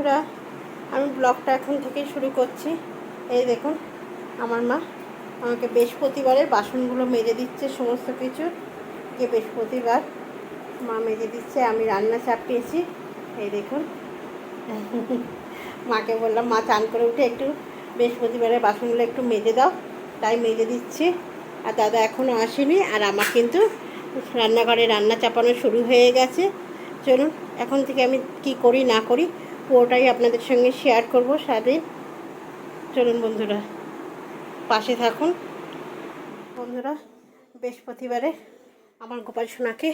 বন্ধুরা, আমি ব্লগটা এখন থেকেই শুরু করছি। এই দেখুন, আমার মা আমাকে বৃহস্পতিবারের বাসনগুলো মেজে দিচ্ছে, সমস্ত কিছু। যে বৃহস্পতিবার মা মেজে দিচ্ছে, আমি রান্না চাপিয়েছি। এই দেখুন, মাকে বললাম, মা, চান করে উঠে একটু বৃহস্পতিবারের বাসনগুলো একটু মেজে দাও। তাই মেজে দিচ্ছি। আর দাদা এখনও আসেনি, আর আমার কিন্তু রান্নাঘরে রান্না চাপানো শুরু হয়ে গেছে। চলুন, এখন থেকে আমি কি করি, না করি পুরোটাই আপনাদের সঙ্গে শেয়ার করব সারাদিন চলুন বন্ধুরা, পাশে থাকুন। বন্ধুরা, বৃহস্পতিবারে আমার গোপাল সোনাকে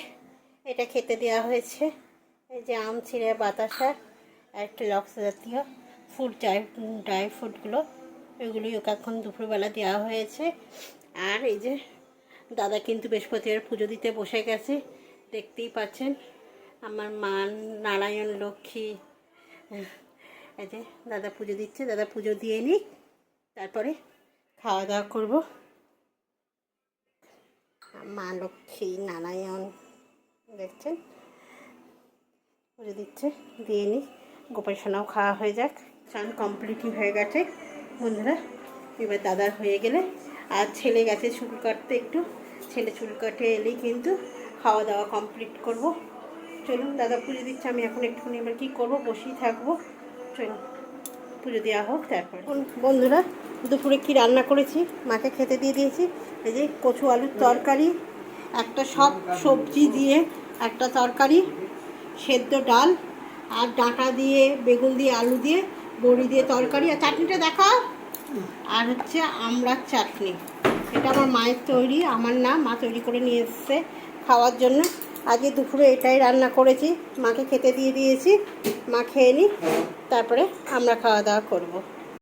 এটা খেতে দেওয়া হয়েছে। এই যে আম ছিঁড়ে, বাতাসা, আর একটা লক্স জাতীয় ফুড ড্রাই ড্রাই ফ্রুটগুলো এগুলোই ওকে দুপুরবেলা দেওয়া হয়েছে। আর এই যে দাদা কিন্তু বৃহস্পতিবার পুজো দিতে বসে গেছে, দেখতেই পাচ্ছেন। আমার মা, নারায়ণ, লক্ষ্মী এই যে দাদা পুজো দিচ্ছে, দাদা পুজো দিয়ে নিক, তারপরে খাওয়া দাওয়া করব। মা লক্ষ্মী নারায়ণ, দেখছেন? পুজো দিচ্ছে, দিয়ে নিই গোপাল খাওয়া হয়ে যাক চান কমপ্লিটই হয়ে গেছে। বন্ধুরা, এবার দাদার হয়ে গেলে, আর ছেলে গেছে চুল কাটতে একটু। ছেলে চুল কাটে এলেই কিন্তু খাওয়া দাওয়া কমপ্লিট করব। চলুন দাদা পুজো দিচ্ছে, আমি এখন একটুখানি এবার কী করব, বসেই থাকব। চলুন পুজো দেওয়া হোক, তারপরে। বন্ধুরা, দুপুরে কি রান্না করেছি? মাকে খেতে দিয়ে দিয়েছি। এই যে কচু আলুর তরকারি, একটা সব সবজি দিয়ে একটা তরকারি, সেদ্ধ ডাল, আর ডাঁটা দিয়ে, বেগুন দিয়ে, আলু দিয়ে, বড়ি দিয়ে তরকারি, আর চাটনিটা দেখাও। আর হচ্ছে আমড়ার চাটনি। এটা আমার মায়ের তৈরি, আমার না, মা তৈরি করে নিয়ে এসছে খাওয়ার জন্য। আজকে দুপুরে এটাই রান্না করেছি। মাকে খেতে দিয়ে দিয়েছি। মা খেয়ে নি তারপরে আমরা খাওয়া দাওয়া করব।